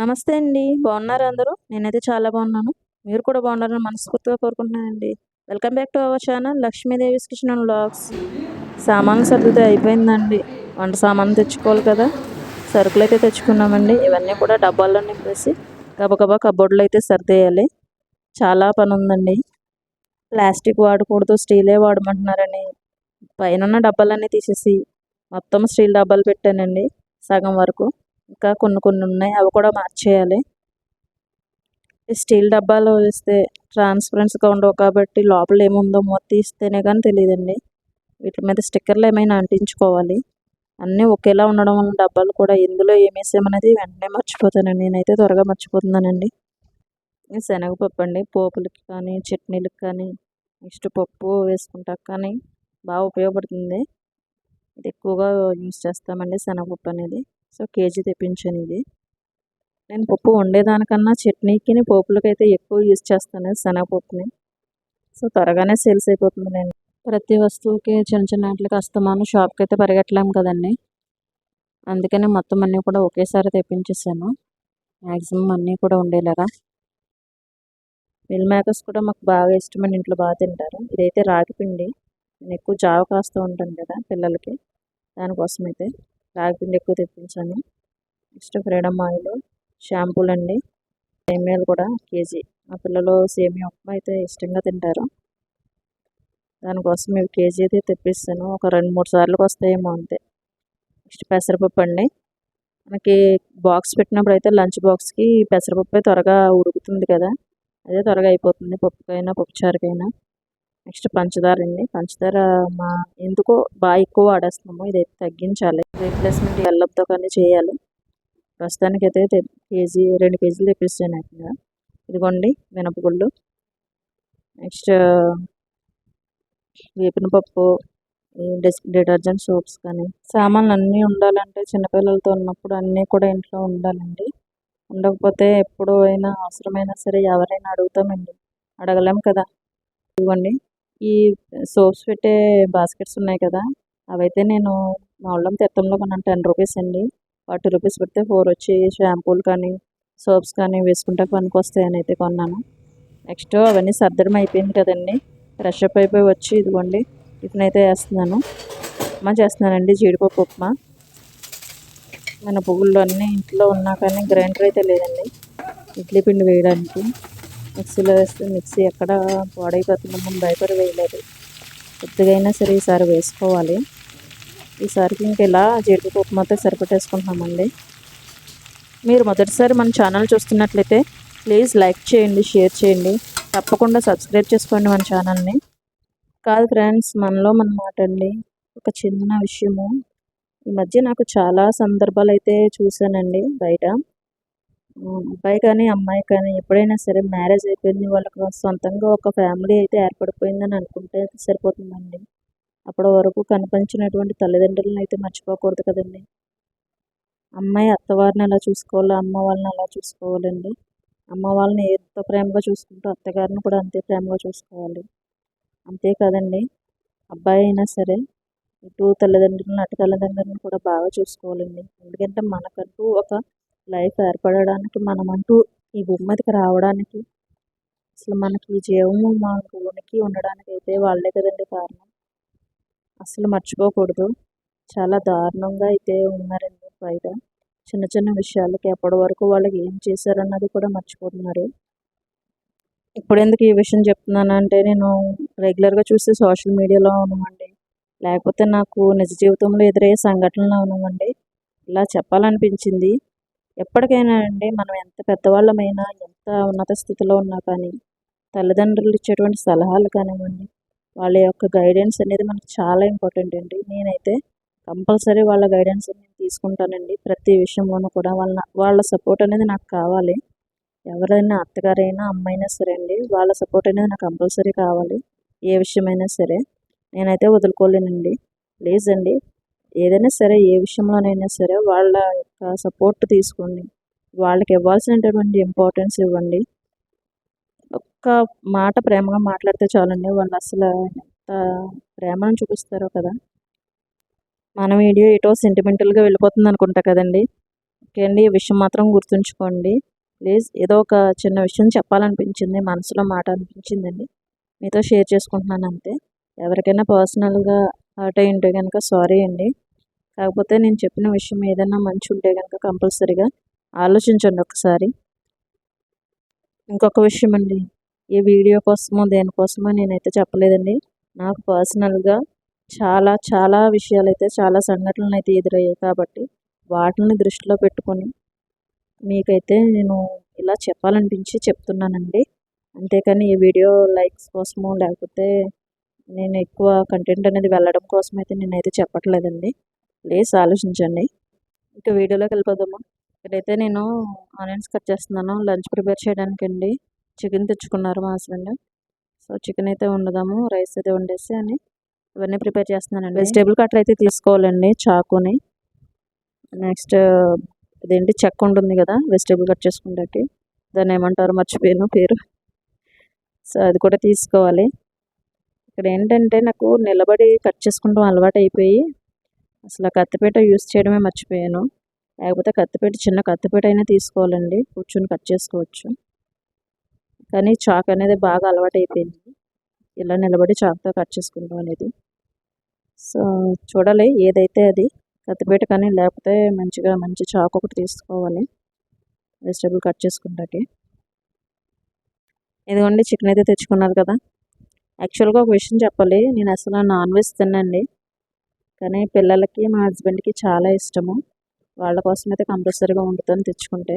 నమస్తే అండి. బాగున్నారు అందరూ? నేనైతే చాలా బాగున్నాను. మీరు కూడా బాగున్నారని మనస్ఫూర్తిగా కోరుకుంటున్నానండి. Welcome back to our channel Lakshmidevi Krishna blogs సామాన్లు సర్దితే అయిపోయిందండి. వంట సామాన్లు తెచ్చుకోవాలి కదా. సరుకులు అయితే తెచ్చుకున్నామండి. ఇవన్నీ కూడా డబ్బాల్లో నింపేసి గబగబా కబోర్డ్లో అయితే సర్దేయాలి. చాలా పని ఉందండి ప్లాస్టిక్ వాడకూడదు స్టీలే వాడమంటున్నారని. పైన డబ్బాలన్నీ తీసేసి మొత్తం స్టీల్ డబ్బాలు పెట్టానండి సగం వరకు. ఇంకా కొన్ని కొన్ని ఉన్నాయి. అవి కూడా మార్చేయాలి. స్టీల్ డబ్బాలు వేస్తే ట్రాన్స్పరెన్స్గా ఉండవు కాబట్టి లోపల ఏముందో మూత తీస్తేనే కానీ తెలియదండి. వీటి మీద స్టిక్కర్లు ఏమైనా అంటించుకోవాలి. అన్నీ ఒకేలా ఉండడం వల్ల డబ్బాలు కూడా ఎందులో ఏమేసామనేది వెంటనే మర్చిపోతానండి నేనైతే త్వరగా మర్చిపోతున్నానండి. శనగపప్పు అండి. పోపులకి కానీ చట్నీలకు కానీ నెక్స్ట్ పప్పు వేసుకుంటాక కానీ బాగా ఉపయోగపడుతుంది. ఇది ఎక్కువగా యూస్ చేస్తామండి శనగపప్పు అనేది. సో కేజీ తెప్పించాను ఇది నేను పప్పు వండేదానికన్నా చట్నీకి పోపులకి అయితే ఎక్కువ యూజ్ చేస్తాను శనగపప్పుని. సో త్వరగానే సేల్స్ అయిపోతుంది నేను. ప్రతి వస్తువుకి చిన్న చిన్న వాటికి అస్తమాను షాప్కి అయితే పరిగెట్టలేము కదండి. అందుకనే మొత్తం అన్నీ కూడా ఒకేసారి తెప్పించేసాను. మ్యాక్సిమం అన్నీ కూడా ఉండేలాగా మిల్ మేకర్స్ కూడా మాకు బాగా ఇష్టమైన ఇంట్లో బాగా తింటారు. ఇదైతే రాగి పిండి. నేను ఎక్కువ జావ కాస్తూ ఉంటాను కదా పిల్లలకి. దానికోసం అయితే రాగిపిండి ఎక్కువ తెప్పించాను. నెక్స్ట్ ఫ్రీడమ్ ఆయిల్ షాంపూలు అండి. సేమియాలు కూడా కేజీ. మా పిల్లలు సేమియా ఉప్మా అయితే ఇష్టంగా తింటారు. దానికోసం ఇవి కేజీ అయితే తెప్పిస్తాను. ఒక రెండు మూడు సార్లకు వస్తాయేమో అంతే. నెక్స్ట్ పెసరపప్పు అండి. మనకి బాక్స్ పెట్టినప్పుడు అయితే లంచ్ బాక్స్కి పెసరపప్పు త్వరగా ఉడుకుతుంది కదా. అదే త్వరగా అయిపోతుంది. పప్పుకైనా పప్పుచారుకైనా. నెక్స్ట్ పంచదార అండి పంచదార మా ఎందుకో బాగా ఎక్కువ వాడేస్తున్నాము ఇదైతే తగ్గించాలి. రీప్లేస్మెంట్ ఎల్లప్తో కానీ చేయాలి. ప్రస్తుతానికి అయితే కేజీ రెండు కేజీలు తెప్పిస్తాను యాక్చువల్గా. ఇదిగోండి మినపగుళ్ళు. నెక్స్ట్ వేపిన పప్పు డిటర్జెంట్ సోప్స్ కానీ. సామాన్లు అన్నీ ఉండాలంటే చిన్నపిల్లలతో ఉన్నప్పుడు అన్నీ కూడా ఇంట్లో ఉండాలండి. ఉండకపోతే ఎప్పుడు అయినా అవసరమైనా సరే ఎవరైనా అడుగుతామండి. అడగలేం కదా. ఇవ్వండి ఈ సోప్స్ పెట్టే బాస్కెట్స్ ఉన్నాయి కదా అవైతే నేను మామూలుగా తెత్తంలో కొన్నాను టెన్ రూపీస్ అండి. ఫార్టీ రూపీస్ పెడితే ఫోర్ వచ్చి షాంపూలు కానీ సోప్స్ కానీ వేసుకుంటే పనికి వస్తాయని అయితే కొన్నాను. నెక్స్ట్ అవన్నీ సర్దడం అయిపోయింది కదండి. ఫ్రెష్ అప్ అయిపోయి వచ్చి ఇదిగోండి టిఫిన్ అయితే వేస్తున్నాను. ఉప్మా చేస్తున్నానండి జీడిపప్పు ఉప్మా. మన పువ్వులు అన్నీ ఇంట్లో ఉన్నా కానీ గ్రైండర్ అయితే లేదండి. ఇడ్లీ పిండి వేయడానికి. మిక్సీలో వేస్తే మిక్సీ ఎక్కడ పాడైపోతుందో భయపడి వేయలేదు. కొద్దిగైనా సరే ఈసారి వేసుకోవాలి. ఈసారికి ఇంక ఇలా జీడిపప్పు మొత్తం సరిపెట్టేసుకుంటున్నామండి. మీరు మొదటిసారి మన ఛానల్ చూస్తున్నట్లయితే ప్లీజ్ లైక్ చేయండి షేర్ చేయండి. తప్పకుండా సబ్స్క్రైబ్ చేసుకోండి మన ఛానల్ని. కాదు ఫ్రెండ్స్ మనలో మన మాట అండి ఒక చిన్న విషయము. ఈ మధ్య నాకు చాలా సందర్భాలు అయితే చూశానండి బయట. అబ్బాయి కానీ అమ్మాయి కానీ ఎప్పుడైనా సరే మ్యారేజ్ అయిపోయింది. వాళ్ళకి సొంతంగా ఒక ఫ్యామిలీ అయితే ఏర్పడిపోయిందని అనుకుంటే సరిపోతుందండి. అప్పటి వరకు కనిపించినటువంటి తల్లిదండ్రులను అయితే మర్చిపోకూడదు కదండి. అమ్మాయి అత్తవారిని ఎలా చూసుకోవాలో అమ్మ వాళ్ళని అలా చూసుకోవాలండి? అమ్మ వాళ్ళని ఎంత ప్రేమగా చూసుకుంటూ అత్తగారిని కూడా అంతే ప్రేమగా చూసుకోవాలి. అంతే కదండి. అబ్బాయి అయినా సరే ఇటు తల్లిదండ్రులను అటు తల్లిదండ్రులను కూడా బాగా చూసుకోవాలండి. ఎందుకంటే మనకంటూ ఒక లైఫ్ ఏర్పడడానికి మనమంటూ ఈ భూమి మీదకి రావడానికి అసలు మనకి జీవము మా ఉనికి ఉండడానికి అయితే వాళ్ళే కదండి కారణం. అసలు మర్చిపోకూడదు. చాలా దారుణంగా అయితే ఉన్నారండి బయట. చిన్న చిన్న విషయాలకి ఎప్పటి వరకు వాళ్ళకి ఏం చేశారన్నది కూడా మర్చిపోతున్నారు. ఇప్పుడు ఎందుకు ఈ విషయం చెప్తున్నానంటే నేను రెగ్యులర్గా చూస్తే సోషల్ మీడియాలో ఉన్నామండి లేకపోతే నాకు నిజ జీవితంలో ఎదురయ్యే సంఘటనలు ఉన్నామండి ఇలా చెప్పాలనిపించింది. ఎప్పటికైనా అండి మనం ఎంత పెద్దవాళ్ళమైనా ఎంత ఉన్నత స్థితిలో ఉన్నా కానీ తల్లిదండ్రులు ఇచ్చేటువంటి సలహాలు కానివ్వండి వాళ్ళ యొక్క గైడెన్స్ అనేది మనకు చాలా ఇంపార్టెంట్ అండి. నేనైతే కంపల్సరీ వాళ్ళ గైడెన్స్ నేను తీసుకుంటానండి. ప్రతి విషయంలోనూ కూడా వాళ్ళ వాళ్ళ సపోర్ట్ అనేది నాకు కావాలి. ఎవరైనా అత్తగారైనా అమ్మైనా సరే అండి వాళ్ళ సపోర్ట్ అనేది నాకు కంపల్సరీ కావాలి. ఏ విషయమైనా సరే నేనైతే వదులుకోలేనండి. ప్లీజ్ అండి ఏదైనా సరే ఏ విషయంలోనైనా సరే వాళ్ళ యొక్క సపోర్ట్ తీసుకోండి. వాళ్ళకి ఇవ్వాల్సినటువంటి ఇంపార్టెన్స్ ఇవ్వండి. ఒక్క మాట ప్రేమగా మాట్లాడితే చాలండి. వాళ్ళు అసలు ఎంత ప్రేమను చూపిస్తారో కదా. మన వీడియో ఇటో సెంటిమెంటల్గా వెళ్ళిపోతుంది అనుకుంటా కదండి. ఓకే అండి ఈ విషయం మాత్రం గుర్తుంచుకోండి. ప్లీజ్ ఏదో ఒక చిన్న విషయం చెప్పాలనిపించింది మనసులో మాట అనిపించిందండి. మీతో షేర్ చేసుకుంటున్నాను అంతే. ఎవరికైనా పర్సనల్గా హర్ట్ అయి ఉంటే కనుక సారీ అండి. కాకపోతే నేను చెప్పిన విషయం ఏదైనా మంచి ఉంటే కనుక కంపల్సరీగా ఆలోచించండి ఒకసారి. ఇంకొక విషయం అండి. ఈ వీడియో కోసమో దేనికోసమో నేనైతే చెప్పలేదండి. నాకు పర్సనల్గా చాలా చాలా విషయాలు అయితే చాలా సంఘటనలు అయితే ఎదురయ్యాయి కాబట్టి వాటిని దృష్టిలో పెట్టుకొని మీకైతే నేను ఇలా చెప్పాలనిపించి చెప్తున్నానండి. అంతేకాని ఈ వీడియో లైక్స్ కోసమో లేకపోతే నేను ఎక్కువ కంటెంట్ అనేది వెళ్ళడం కోసం అయితే నేనైతే చెప్పట్లేదండి. ప్లీజ్ ఆలోచించండి. ఇంకా వీడియోలోకి వెళ్ళిపోదామా? ఇక్కడైతే నేను ఆనియన్స్ కట్ చేస్తున్నాను. లంచ్ ప్రిపేర్ చేయడానికి అండి చికెన్ తెచ్చుకున్నారు మా హస్బెండ్. సో చికెన్ అయితే వండుదాము. రైస్ అయితే వండేసి అని ఇవన్నీ ప్రిపేర్ చేస్తున్నానండి. వెజిటేబుల్ కట్టర్ అయితే తీసుకోవాలండి చాకుని. నెక్స్ట్ ఇదేంటి? చెక్క ఉంటుంది కదా వెజిటేబుల్ కట్ చేసుకుంటాకి దాన్ని ఏమంటారు మర్చిపోయాను పేరు. సో అది కూడా తీసుకోవాలి. ఇక్కడ ఏంటంటే నాకు నిలబడి కట్ చేసుకోవడం అలవాటు అయిపోయి అసలు కత్తిపీట యూస్ చేయడమే మర్చిపోయాను. లేకపోతే కత్తిపీట చిన్న కత్తిపీట అయినా తీసుకోవాలండి. కూర్చొని కట్ చేసుకోవచ్చు. కానీ చాక్ అనేది బాగా అలవాటు అయిపోయింది ఇలా నిలబడి చాక్తో కట్ చేసుకుంటాం అనేది. సో చూడాలి ఏదైతే అది కత్తిపీట కానీ లేకపోతే మంచిగా మంచి చాక్ ఒకటి తీసుకోవాలి. వెజిటేబుల్ కట్ చేసుకుంటాకి. ఇదిగోండి చికెన్ అయితే తెచ్చుకున్నారు కదా. యాక్చువల్గా ఒక విషయం చెప్పాలి. నేను అసలు నాన్ వెజ్ తినండి కానీ పిల్లలకి మా హస్బెండ్కి చాలా ఇష్టము. వాళ్ళ కోసం అయితే కంపల్సరీగా వండుతాను తెచ్చుకుంటే.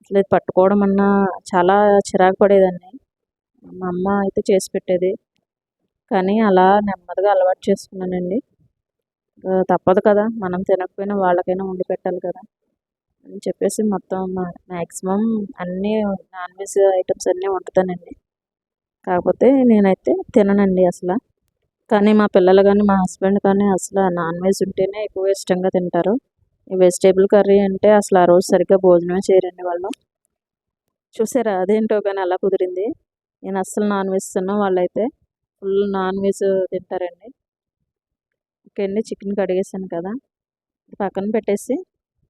అసలు ఇది పట్టుకోవడం అన్నా చాలా చిరాకు పడేదాన్ని. మా అమ్మ అయితే చేసి పెట్టేది. కానీ అలా నెమ్మదిగా అలవాటు చేసుకున్నానండి. తప్పదు కదా. మనం తినకపోయినా వాళ్ళకైనా వండి పెట్టాలి కదా. అని చెప్పేసి మొత్తం మ్యాక్సిమం అన్నీ నాన్ వెజ్ ఐటమ్స్ అన్నీ వండుతానండి. కాకపోతే నేనైతే తిననండి అసలు. కానీ మా పిల్లలు కానీ మా హస్బెండ్ కానీ అసలు నాన్ వెజ్ ఉంటేనే ఎక్కువ ఇష్టంగా తింటారు. ఈ వెజిటేబుల్ కర్రీ అంటే అసలు ఆ రోజు సరిగ్గా భోజనమే చేయరండి వాళ్ళు. చూసారా అదేంటో కానీ అలా కుదిరింది. నేను అస్సలు నాన్ వెజ్ తిన్నా వాళ్ళైతే. ఫుల్ నాన్ వెజ్ తింటారండి. ఓకే అండి చికెన్ కడిగేసాను కదా. పక్కన పెట్టేసి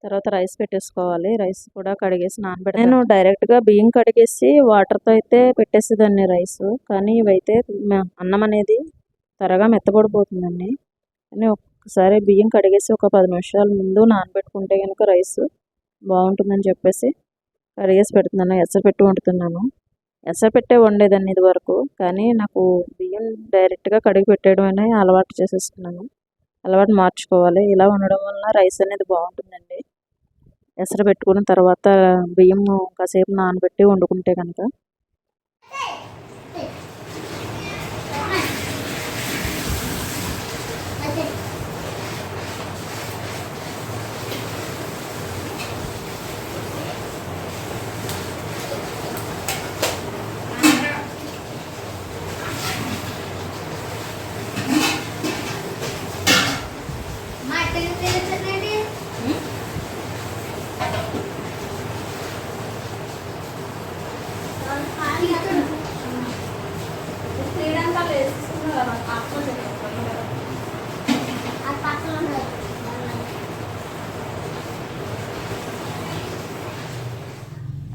తర్వాత రైస్ పెట్టేసుకోవాలి. రైస్ కూడా కడిగేసి నానబెట్టి నేను డైరెక్ట్గా బియ్యం కడిగేసి వాటర్తో అయితే పెట్టేసేదాన్ని రైస్. కానీ ఇవైతే అన్నం అనేది త్వరగా మెత్తబడిపోతుందండి. కానీ ఒకసారి బియ్యం కడిగేసి ఒక పది నిమిషాల ముందు నానబెట్టుకుంటే కనుక రైస్ బాగుంటుందని చెప్పేసి కడిగేసి పెడుతున్నాను. ఎసరు పెట్టి వండుతున్నాను. ఎసరు పెట్టే వండేదాన్ని ఇది వరకు కానీ నాకు బియ్యం డైరెక్ట్గా కడిగి పెట్టేయడం అలవాటు చేసేస్తున్నాను అలవాటు మార్చుకోవాలి. ఇలా ఉండడం వల్ల రైస్ అనేది బాగుంటుందండి. ఎసరు పెట్టుకున్న తర్వాత బియ్యం కాసేపు నానబెట్టి వండుకుంటే కనుక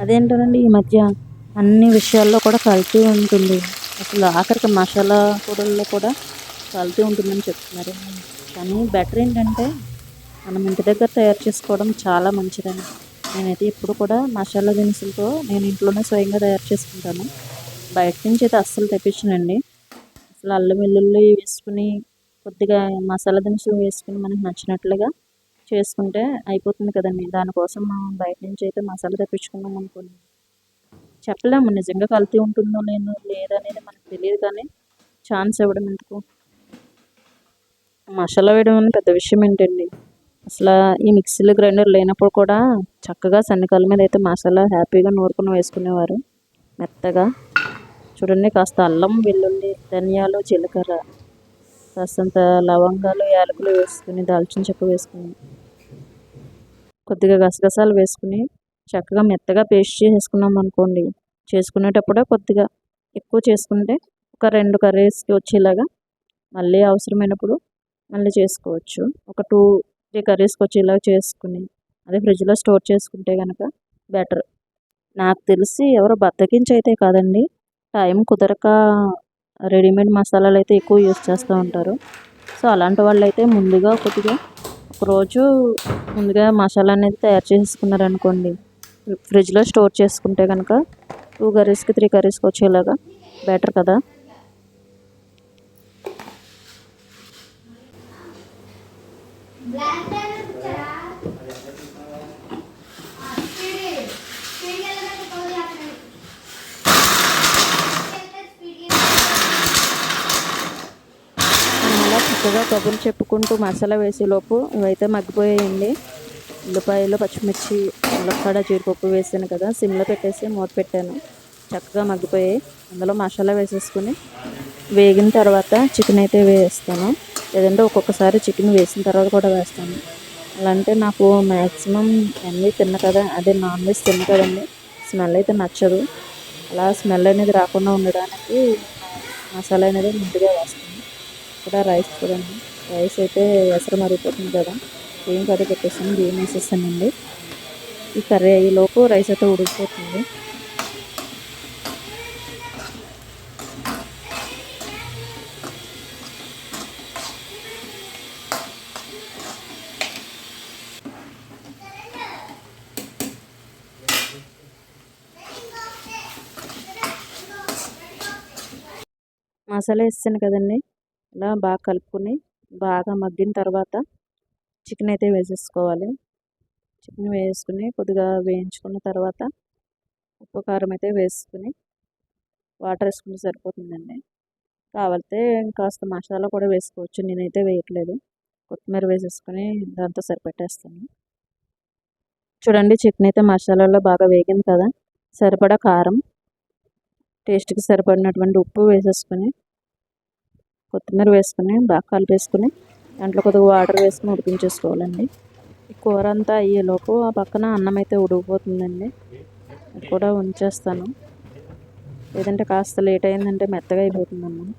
అదేంటోనండి ఈ మధ్య అన్ని విషయాల్లో కూడా కల్తీ ఉంటుంది. అసలు ఆఖరికి మసాలా పొడుల్లో కూడా కల్తీ ఉంటుందని చెప్తున్నారు. కానీ బెటర్ ఏంటంటే మనం ఇంటి దగ్గర తయారు చేసుకోవడం చాలా మంచిదని. నేనైతే ఇప్పుడు కూడా మసాలా దినుసులతో నేను ఇంట్లోనే స్వయంగా తయారు చేసుకుంటాను. బయట నుంచి అయితే అస్సలు తెప్పించనండి. అసలు అల్లం వెల్లుల్లి వేసుకుని కొద్దిగా మసాలా దినుసులు వేసుకుని మనకు నచ్చినట్లుగా చేసుకుంటే అయిపోతుంది కదండి. దానికోసం మనం బయట నుంచి అయితే మసాలా తెప్పించుకున్నాం అనుకోండి చెప్పలేము నిజంగా కల్తీ ఉంటుందో లేదో లేదనేది మనకు తెలియదు కానీ ఛాన్స్ ఇవ్వడం ఎందుకు? మసాలా వేయడం అనేది పెద్ద విషయం ఏంటండి? అసలు ఈ మిక్సీలు గ్రైండర్ లేనప్పుడు కూడా చక్కగా సన్నికాల మీద అయితే మసాలా హ్యాపీగా నూరుకుని వేసుకునేవారు. మెత్తగా. చూడండి కాస్త అల్లం వెల్లుల్లి ధనియాలు జీలకర్ర. కాస్తంత లవంగాలు యాలకులు వేసుకుని దాల్చిన చెక్క వేసుకుని కొద్దిగా గసగసాలు వేసుకుని చక్కగా మెత్తగా పేస్ట్ చేసుకున్నాం అనుకోండి. చేసుకునేటప్పుడు కొద్దిగా ఎక్కువ చేసుకుంటే ఒక రెండు కర్రీస్కి వచ్చేలాగా మళ్ళీ అవసరమైనప్పుడు మళ్ళీ చేసుకోవచ్చు. ఒక టూ త్రీ కర్రీస్కి వచ్చేలాగా చేసుకుని అదే ఫ్రిడ్జ్లో స్టోర్ చేసుకుంటే కనుక బెటర్. నాకు తెలిసి ఎవరు బద్దకించి అయితే కాదండి టైం కుదరక రెడీమేడ్ మసాలాలు అయితే ఎక్కువ యూస్ చేస్తూ ఉంటారు. సో అలాంటి వాళ్ళు అయితే ముందుగా కొద్దిగా ఒకరోజు ముందుగా మసాలా అనేది తయారు చేసుకున్నారనుకోండి ఫ్రిడ్జ్లో స్టోర్ చేసుకుంటే కనుక టూ కర్రీస్కి త్రీ కర్రీస్కి వచ్చేలాగా బెటర్ కదా? బ్లాక్ చక్కగా కబుర్లు చెప్పుకుంటూ మసాలా వేసేలోపు ఇవైతే మగ్గిపోయాయండి. ఉల్లిపాయలు పచ్చిమిర్చి ములక్కాడ జీడిపప్పు వేసాను కదా సిమ్లో పెట్టేసి మూత పెట్టాను. చక్కగా మగ్గిపోయాయి. అందులో మసాలా వేసేసుకుని వేగిన తర్వాత చికెన్ అయితే వేస్తాను. లేదంటే ఒక్కొక్కసారి చికెన్ వేసిన తర్వాత కూడా వేస్తాను. అలా అంటే నాకు మ్యాక్సిమం అన్నీ తిన్న కదా అదే నాన్ వెజ్ తిన్న కదండి స్మెల్ అయితే నచ్చదు. అలా స్మెల్ అనేది రాకుండా ఉండడానికి మసాలా అనేది ముందుగా వేస్తాను. ఇక్కడ రైస్ చూడండి రైస్ అయితే ఎసరు మరిగిపోతుంది కదా. ఏం కర్రీ పెట్టేస్తాను బియ్యం వేసేస్తానండి ఈ కర్రీ అయ్యేలోపు రైస్ అయితే ఉడికిపోతుంది. మసాలా వేస్తాను కదండి. ఇలా బాగా కలుపుకొని బాగా మగ్గిన తర్వాత చికెన్ అయితే వేసేసుకోవాలి. చికెన్ వేసుకుని కొద్దిగా వేయించుకున్న తర్వాత ఉప్పు కారం అయితే వేసుకుని వాటర్ వేసుకుంటే సరిపోతుందండి. కావాలితే కాస్త మసాలా కూడా వేసుకోవచ్చు. నేనైతే వేయట్లేదు. కొత్తిమీర వేసేసుకొని దాంతో సరిపెట్టేస్తాను. చూడండి చికెన్ అయితే మసాలాలో బాగా వేగింది కదా. సరిపడా కారం టేస్ట్కి సరిపడినటువంటి ఉప్పు వేసేసుకొని కొత్తిమీర వేసుకొని బాగా కలిపేసుకుని దాంట్లో కొద్దిగా వాటర్ వేసుకుని ఉడికించేసుకోవాలండి. ఈ కూర అంతా అయ్యేలోపు ఆ పక్కన అన్నం అయితే ఉడికిపోతుందండి. అది కూడా ఉంచేస్తాను. లేదంటే కాస్త లేట్ అయిందంటే మెత్తగా అయిపోతుంది అన్నం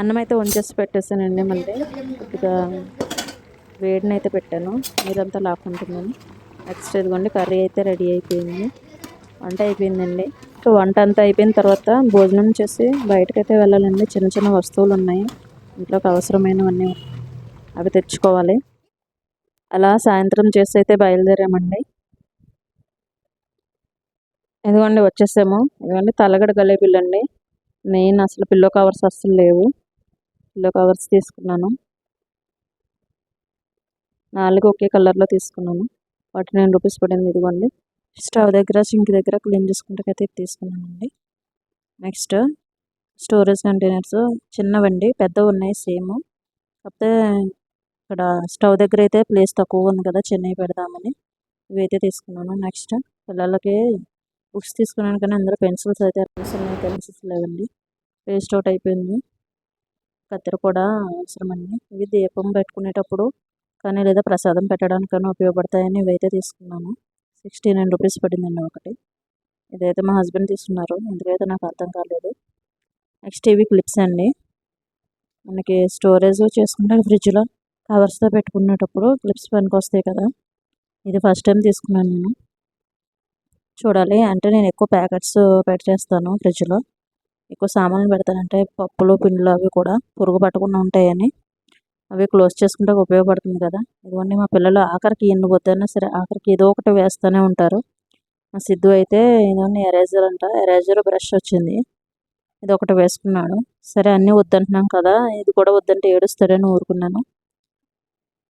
అన్నం అయితే వంచేసి పెట్టేసానండి మళ్ళీ. కొద్దిగా వేడిని అయితే పెట్టాను. మీదంతా లాక్కుంటున్నాను నెక్స్ట్ ఇదిగోండి కర్రీ అయితే రెడీ అయిపోయింది. వంట అయిపోయిందండి. సో వంట అంతా అయిపోయిన తర్వాత భోజనం చేసి బయటకైతే వెళ్ళాలండి. చిన్న చిన్న వస్తువులు ఉన్నాయి ఇంట్లోకి అవసరమైనవన్నీ అవి తెచ్చుకోవాలి. అలా సాయంత్రం చేసి అయితే బయలుదేరామండి. ఇదిగోండి వచ్చేసాము. ఇదిగోండి తలగడ గలేబీలు అండి మెయిన్ అసలు పిల్లో కవర్స్ అస్సలు లేవు. పిల్లో కవర్స్ తీసుకున్నాను. నాలుగు ఒకే కలర్లో తీసుకున్నాను. ఫార్టీ నైన్ రూపీస్ పడింది ఇదిగోండి. స్టవ్ దగ్గర సింక్ దగ్గర క్లీన్ చేసుకుంటే అయితే తీసుకున్నామండి నెక్స్ట్ స్టోరేజ్ కంటైనర్స్ చిన్నవండి పెద్దవి ఉన్నాయి సేమ్. కాకపోతే ఇక్కడ స్టవ్ దగ్గర అయితే ప్లేస్ తక్కువ ఉంది కదా చిన్నవి పెడదామని. ఇవైతే తీసుకున్నాను. నెక్స్ట్ పిల్లలకి బుక్స్ తీసుకున్నాను కానీ అందరూ పెన్సిల్స్ అయితే పెన్సిల్ పెన్సిల్స్ లేవండి. వేస్ట్ అవుట్ అయిపోయింది. కత్తెర కూడా అవసరం అండి ఇవి దీపం పెట్టుకునేటప్పుడు కానీ లేదా ప్రసాదం పెట్టడానికి కానీ ఉపయోగపడతాయని ఇవైతే తీసుకున్నాను. సిక్స్టీ నైన్ రూపీస్ పడిందండి ఒకటి. ఇదైతే మా హస్బెండ్ తీసుకున్నారు ఎందుకైతే నాకు అర్థం కాలేదు. నెక్స్ట్ ఇవి క్లిప్స్ అండి. మనకి స్టోరేజ్ చేసుకుంటే ఫ్రిడ్జ్లో కవర్స్తో పెట్టుకునేటప్పుడు క్లిప్స్ పనికి వస్తాయి కదా. ఇది ఫస్ట్ టైం తీసుకున్నాను నేను. చూడాలి. అంటే నేను ఎక్కువ ప్యాకెట్స్ పెట్టేస్తాను ఫ్రిడ్జ్లో. ఎక్కువ సామాన్లు పెడతానంటే పప్పులు పిండిలు అవి కూడా పురుగు పట్టకుండా ఉంటాయని అవి క్లోజ్ చేసుకుంటే ఉపయోగపడుతుంది కదా. ఇదిగోండి మా పిల్లలు ఆఖరికి ఎన్ని వద్దన్నా సరే ఆఖరికి ఏదో ఒకటి వేస్తూనే ఉంటారు. మా సిద్ధు అయితే ఇదిగోండి ఎరేజర్ అంట ఎరేజర్ బ్రష్ వచ్చింది. ఇది ఒకటి వేసుకున్నాడు. సరే అన్నీ వద్దంటున్నాం కదా. ఇది కూడా వద్దంటే ఏడుస్తాడని ఊరుకున్నాను.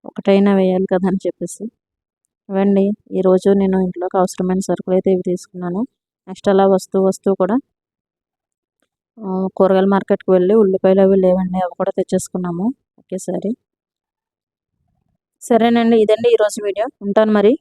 ఒకటైనా వేయాలి కదా అని చెప్పేసి. ఇవ్వండి ఈరోజు నేను ఇంట్లోకి అవసరమైన సరుకులు అయితే ఇవి తీసుకున్నాను. నెక్స్ట్ అలా వస్తూ వస్తూ కూడా కూరగాయల మార్కెట్కి వెళ్ళి ఉల్లిపాయలు అవి లేవండి అవి కూడా తెచ్చేసుకున్నాము. ఒకేసారి సరేనండి ఇదండి ఈరోజు వీడియో. ఉంటాను మరి.